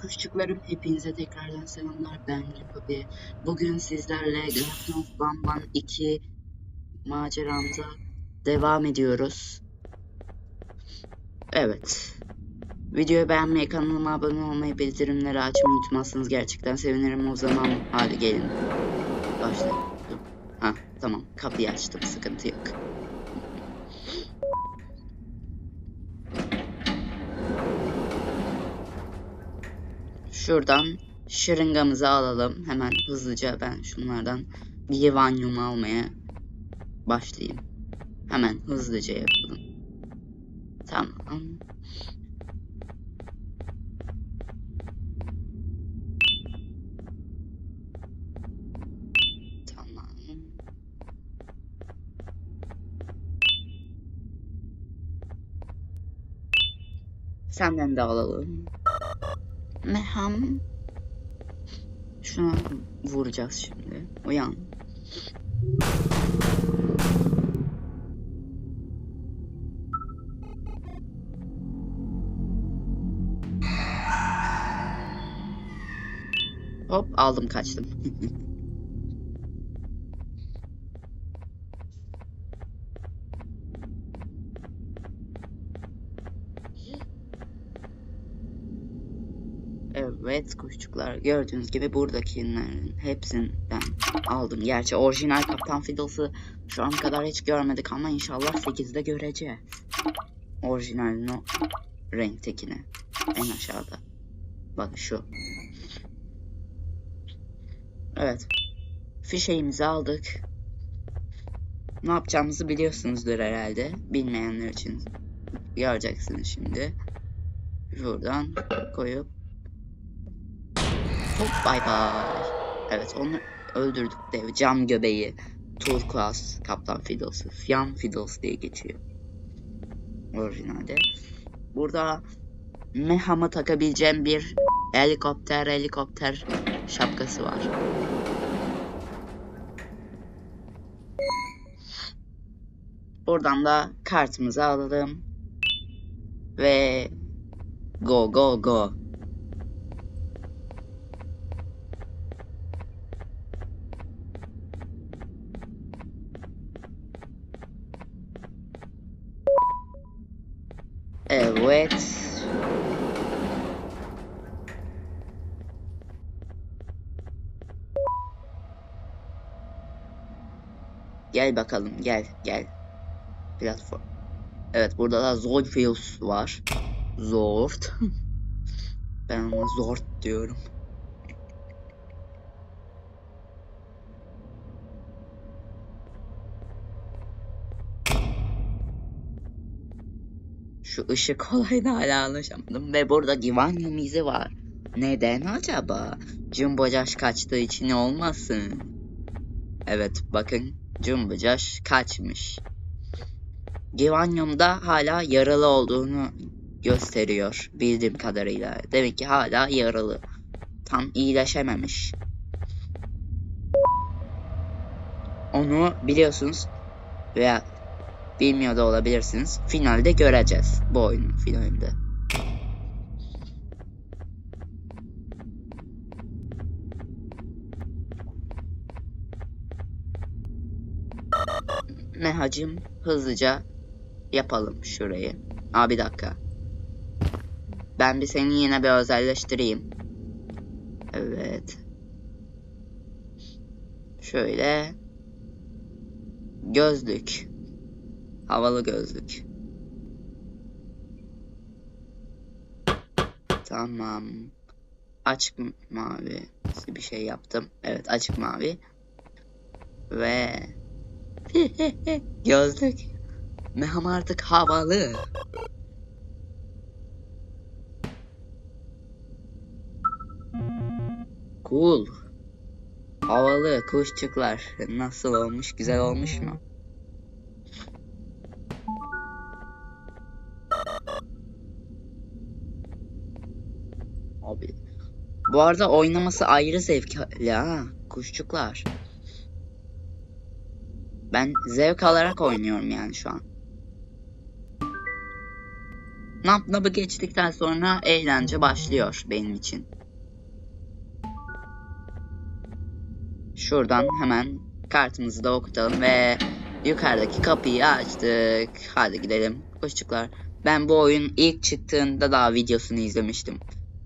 Kuşçuklarım hepinize tekrardan selamlar ben Ripabi. Bugün sizlerle of Bamban 2 maceramıza devam ediyoruz. Evet. Videoyu beğenmeyi, kanalıma abone olmayı, bildirimleri açmayı unutmazsınız. Gerçekten sevinirim o zaman. Hadi gelin. Başlayalım. Ha tamam kapıyı açtım sıkıntı yok. Şuradan şırıngamızı alalım. Hemen hızlıca ben şunlardan bir yuvanyum almaya başlayayım. Hemen hızlıca yapalım. Tamam. Tamam. Senden de alalım. Meham. Şuna vuracağız şimdi. Uyan. Hop aldım kaçtım. Evet kuşçuklar gördüğünüz gibi buradakilerin hepsinden aldım. Gerçi orijinal Kaptan Fiddles'ı şu an kadar hiç görmedik ama inşallah 8'de göreceğiz. Orijinalin o renktekini. En aşağıda. Bak şu. Evet. Fişeğimizi aldık. Ne yapacağımızı biliyorsunuzdur herhalde. Bilmeyenler için göreceksiniz şimdi. Şuradan koyup Hop bay bay. Evet onu öldürdük dev. Cam göbeği. Turkuaz. Kaptan Fiddles'ı. Yan Fiddles diye geçiyor. Orijinalde. Burada Meham'a takabileceğim bir helikopter helikopter şapkası var. Buradan da kartımızı alalım. Ve go go go. Evet. Gel bakalım gel gel. Platform. Evet burada da Zoidfields var. Zord. ben ona Zord diyorum. Şu ışık olayını hala anlaşamadım. Ve burada Givanyum izi var. Neden acaba? Jumbo Josh kaçtığı için olmasın? Evet bakın Jumbo Josh kaçmış. Givanyum da hala yaralı olduğunu gösteriyor bildiğim kadarıyla. Demek ki hala yaralı. Tam iyileşememiş. Onu biliyorsunuz veya bilmiyor da olabilirsiniz. Finalde göreceğiz bu oyunun finalinde. Mehacım hızlıca yapalım şurayı. Aa bir dakika. Ben bir seni yine bir özelleştireyim. Evet. Şöyle. Gözlük. Havalı gözlük. Tamam. Açık mavi bir şey yaptım. Evet açık mavi. Ve gözlük. Meham artık havalı. Cool. Havalı kuşçuklar. Nasıl olmuş? Güzel olmuş mu? Bu arada oynaması ayrı zevkli ha. Kuşçuklar. Ben zevk alarak oynuyorum yani şu an. Nap napı geçtikten sonra eğlence başlıyor benim için. Şuradan hemen kartımızı da okutalım ve yukarıdaki kapıyı açtık. Hadi gidelim. Hoşçuklar. Ben bu oyun ilk çıktığında daha videosunu izlemiştim.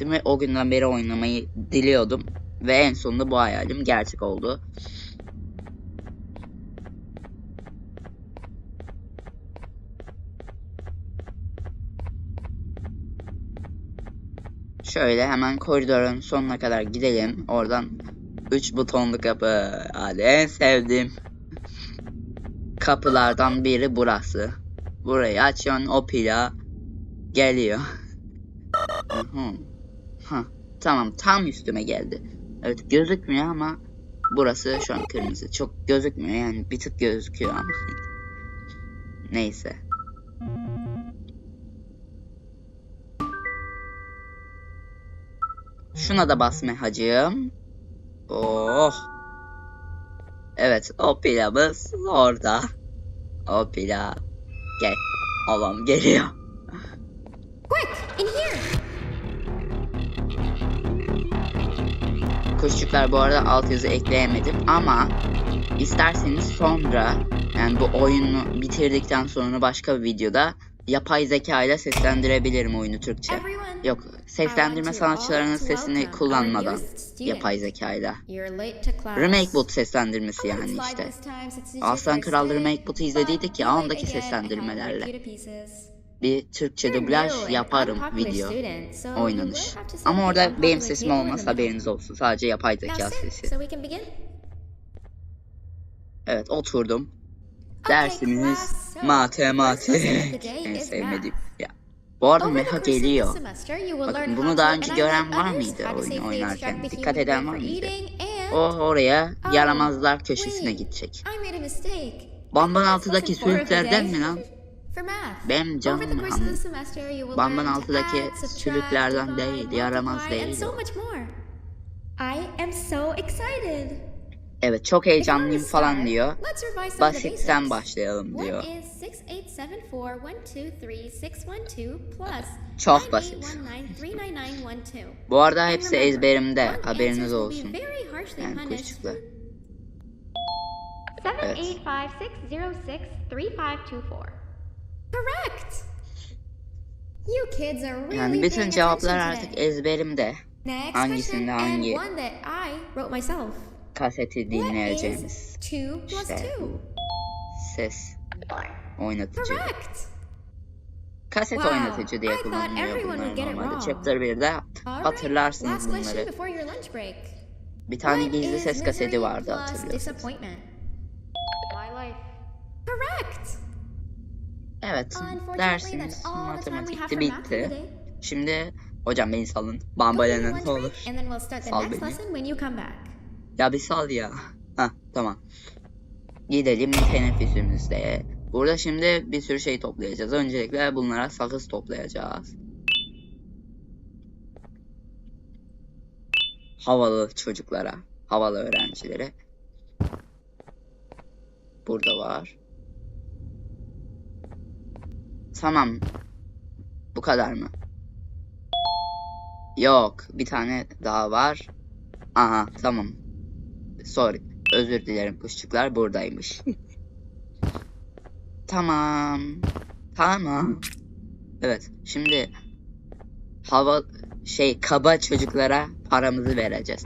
Değil mi? O günden beri oynamayı diliyordum. Ve en sonunda bu hayalim gerçek oldu. Şöyle hemen koridorun sonuna kadar gidelim. Oradan 3 butonlu kapı. Hadi en sevdiğim kapılardan biri burası. Burayı açıyorsun o pila geliyor. Hah, tamam tam üstüme geldi. Evet gözükmüyor ama burası şu an kırmızı. Çok gözükmüyor yani bir tık gözüküyor ama. Neyse. Şuna da basma hacım. Oh. Evet o pilavımız orada. O pilav. Gel. Babam geliyor. Kuşçuklar bu arada altyazı ekleyemedim ama isterseniz sonra yani bu oyunu bitirdikten sonra başka bir videoda yapay zeka ile seslendirebilirim oyunu Türkçe. Yok seslendirme sanatçılarının sesini kullanmadan yapay yapay zekayla. Remake seslendirmesi yani işte. Aslan Kral Remake Bot'u izlediydik ya ondaki seslendirmelerle. Bir Türkçe dublaj yaparım video oynanış. Ama orada benim sesim olmaz haberiniz olsun. Sadece yapay zeka sesi. Evet oturdum. Dersimiz matematik. En sevmediğim. Ya. Bu arada meha geliyor. Bakın bunu daha önce gören var mıydı oyunu oynarken? Dikkat eden var mıydı? O oraya yaramazlar köşesine gidecek. Bamban altıdaki sülüklerden mi lan? Benim canım. Bamban altıdaki sülüklerden değil, yaramaz değil. I am so excited. Evet çok heyecanlıyım falan diyor. Let's revise some of the Basitten başlayalım diyor. What is 68741233612 plus Çok basit. 9819399912? Bu arada hepsi ezberimde haberiniz olsun. be very harshly Yani punished. kuşçuklar. Seven Evet. eight five six zero six three five two four. Correct. You kids are really Yani bütün cevaplar artık ezberimde. Next hangisinde question, hangi- and one that I wrote myself. Kaseti What dinleyeceğimiz is 2 plus İşte 2? ses oynatıcı. Correct. Kaset Wow, oynatıcı diye I thought kullanılıyor everyone bunlar would get it normalde. Chapter 1'de All hatırlarsınız bunları. before your lunch break. Bir tane gizli ses kaseti vardı hatırlıyorsunuz. disappointment? My life. Correct. Evet Unfortunately, dersimiz that's all the time we have matematikti for math bitti. Şimdi hocam beni salın. Ne olur. Sal beni. Ya bir sal ya. Hah tamam. Gidelim teneffüsümüzde. Burada şimdi bir sürü şey toplayacağız. Öncelikle bunlara sakız toplayacağız. Havalı çocuklara, havalı öğrencilere. Burada var. Tamam. Bu kadar mı? Yok, bir tane daha var. Aha, tamam. Sorry. Özür dilerim kuşçuklar buradaymış. tamam. Tamam. Evet. Şimdi hava şey kaba çocuklara paramızı vereceğiz.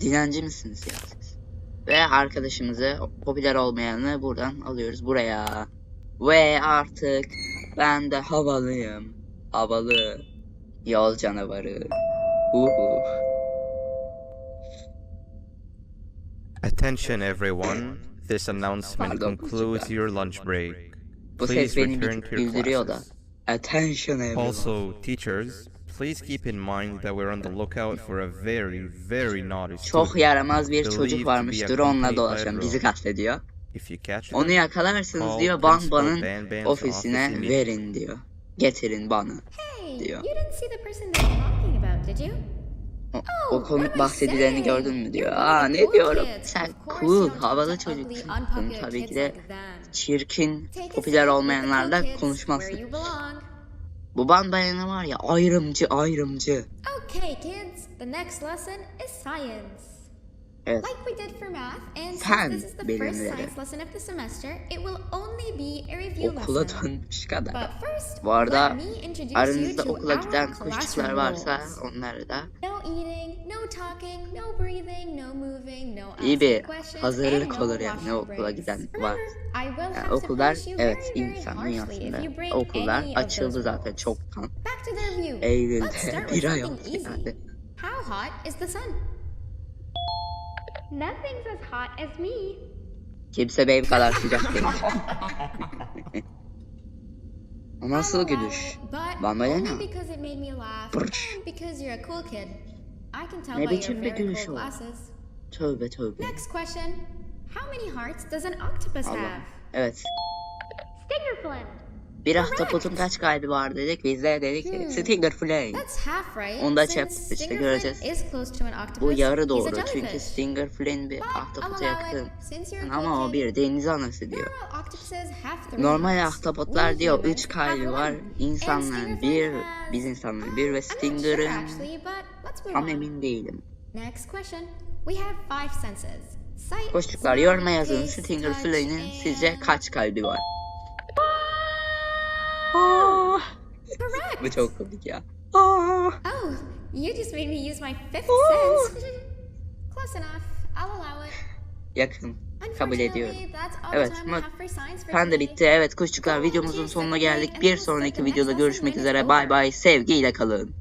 Dilenci misiniz ya siz? Ve arkadaşımızı popüler olmayanı buradan alıyoruz buraya. Ve artık ben de havalıyım. Havalı. Yol canavarı. Uhu. Attention everyone, this announcement concludes your lunch break. Bu ses Please beni return to your bildiriyor da. classes. Attention everyone. Also, teachers, please keep in mind that we're on the lookout for a very, very naughty Çok student. yaramaz bir çocuk varmış drone'la dolaşan bizi kastediyor. If you catch Onu call diyor Ban Ban's ofisine verin diyor. Getirin bana. Hey, Diyor. O, Oh, o what komik am I bahsedileni saying? gördün mü diyor. Aa ne diyorum. Sen cool havalı çocuksun. Tabii ki de çirkin popüler olmayanlarla konuşmazsın. Bu bandayana var ya ayrımcı ayrımcı. Okay, kids, the next lesson is science. Evet. Like we did for math, and Fen since this is the bilimleri. first science lesson of the semester, it will only be a review Okula dönmüş kadar. But first, Bu arada aranızda okula giden kuşçuklar varsa onları da No eating, no talking, no breathing, no moving, no İyi bir hazırlık olur yani ne okula giden var. Yani okullar evet insan dünyasında okullar açıldı zaten çoktan. Eylül'de bir ay oldu yani. How hot is the sun? Nothing's as hot as me. Kimse benim kadar sıcak değil. O nasıl gülüş? Bana ne? tell Ne biçim bir gülüş o? Tövbe tövbe. Next question. How many hearts does an octopus have? Evet. Stinger flint. Bir ahtapotun kaç kalbi var dedik. Biz de dedik Hmm. Stinger Flame. Right. Onu da işte göreceğiz. Bu yarı doğru çünkü. Stinger Flame bir ahtapota yakın. Ama o bir deniz anası diyor. Normal ahtapotlar diyor humans 3 kalbi var. İnsanların bir, biz insanların bir ve Stinger'ın tam emin değilim. Next question. We have five senses. Sight, Koştuklar yoruma yazın Stinger Flame'in sizce kaç kalbi var? Bu çok komik ya. Oh, you just made me use my fifth sense. Close enough. I'll allow it. Yakın. Kabul ediyorum. Evet, ama today. bitti. Evet kuşçuklar videomuzun sonuna geldik. Bir sonraki videoda görüşmek üzere. Bay bay. Sevgiyle kalın.